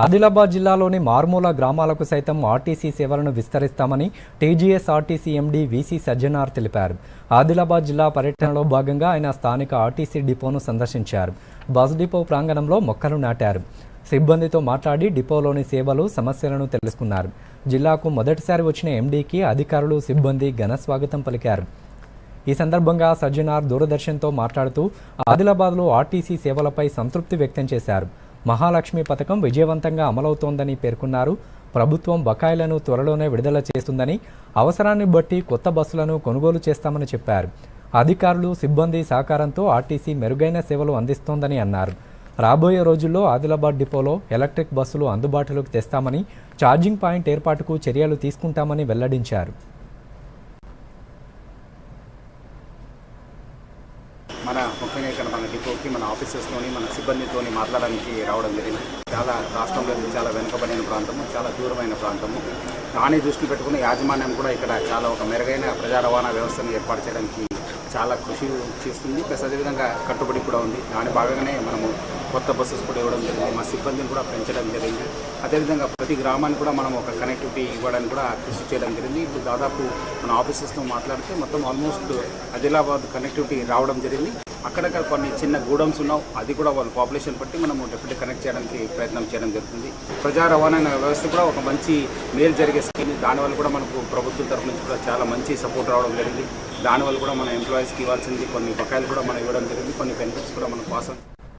ఆదిలాబాద్ జిల్లాలోని మార్మూల గ్రామాలకు సైతం ఆర్టీసీ సేవలను విస్తరిస్తామని TGS RTC MD VC Sajjanar తెలిపారు. ఆదిలాబాద్ జిల్లా పర్యటనలో భాగంగా ఆయన స్థానిక ఆర్టీసీ డిపోను సందర్శించారు. బస్ డిపో ప్రాంగణంలో మొక్కలు నాటారు. సిబ్బందితో మాట్లాడి డిపోలోని సేవలు సమస్యలను తెలుసుకున్నారు. జిల్లాకు మొదటిసారి వచ్చిన ఎండీకి అధికారులు సిబ్బంది ఘన స్వాగతం పలికారు. ఈ సందర్భంగా సజ్జనార్ దూరదర్శన్తో మాట్లాడుతూ ఆదిలాబాద్లో ఆర్టీసీ సేవలపై సంతృప్తి వ్యక్తం చేశారు. మహాలక్ష్మి పథకం విజయవంతంగా అమలవుతోందని పేర్కొన్నారు. ప్రభుత్వం బకాయిలను త్వరలోనే విడుదల చేస్తుందని అవసరాన్ని బట్టి కొత్త బస్సులను కొనుగోలు చేస్తామని చెప్పారు. అధికారులు సిబ్బంది సహకారంతో ఆర్టీసీ మెరుగైన సేవలు అందిస్తోందని అన్నారు. రాబోయే రోజుల్లో ఆదిలాబాద్ డిపోలో ఎలక్ట్రిక్ బస్సులు అందుబాటులోకి తెస్తామని ఛార్జింగ్ పాయింట్ ఏర్పాటుకు చర్యలు తీసుకుంటామని వెల్లడించారు. మన ముఖ్యంగా ఇక్కడ మన డిపోకి మన ఆఫీసెస్తోని మన సిబ్బందితోని మాట్లాడడానికి రావడం జరిగింది. చాలా రాష్ట్రంలో చాలా వెనుకబడిన ప్రాంతము చాలా దూరమైన ప్రాంతము. దాన్ని దృష్టిలో పెట్టుకుని యాజమాన్యం కూడా ఇక్కడ చాలా ఒక మెరుగైన ప్రజా రవాణా వ్యవస్థను ఏర్పాటు చేయడానికి చాలా కృషి చేస్తుంది. ప్లస్ అదేవిధంగా కట్టుబడి కూడా ఉంది. దాని భాగంగానే మనము కొత్త బస్సెస్ కూడా ఇవ్వడం జరిగింది. మా సిబ్బందిని కూడా పెంచడం జరిగింది. అదేవిధంగా ప్రతి గ్రామానికి కూడా మనం ఒక కనెక్టివిటీ ఇవ్వడానికి కూడా కృషి చేయడం జరిగింది. ఇప్పుడు దాదాపు మన ఆఫీసెస్తో మాట్లాడితే మొత్తం ఆల్మోస్ట్ ఆదిలాబాద్ కనెక్టివిటీ రావడం జరిగింది. అక్కడక్కడ కొన్ని చిన్న గూడమ్స్ ఉన్నావు అది కూడా వాళ్ళ పాపులేషన్ బట్టి మనము డెఫినెట్ కనెక్ట్ చేయడానికి ప్రయత్నం చేయడం జరుగుతుంది. ప్రజా రవాణా వ్యవస్థ కూడా ఒక మంచి మేలు జరిగే స్కీమ్ దానివల్ల కూడా మనకు ప్రభుత్వం తరఫు నుంచి కూడా చాలా మంచి సపోర్ట్ రావడం జరిగింది. దానివల్ల కూడా మన ఎంప్లాయీస్కి ఇవ్వాల్సింది కొన్ని బకాయిలు కూడా మనం ఇవ్వడం జరిగింది. కొన్ని బెనిఫిట్స్ కూడా మనం పాస్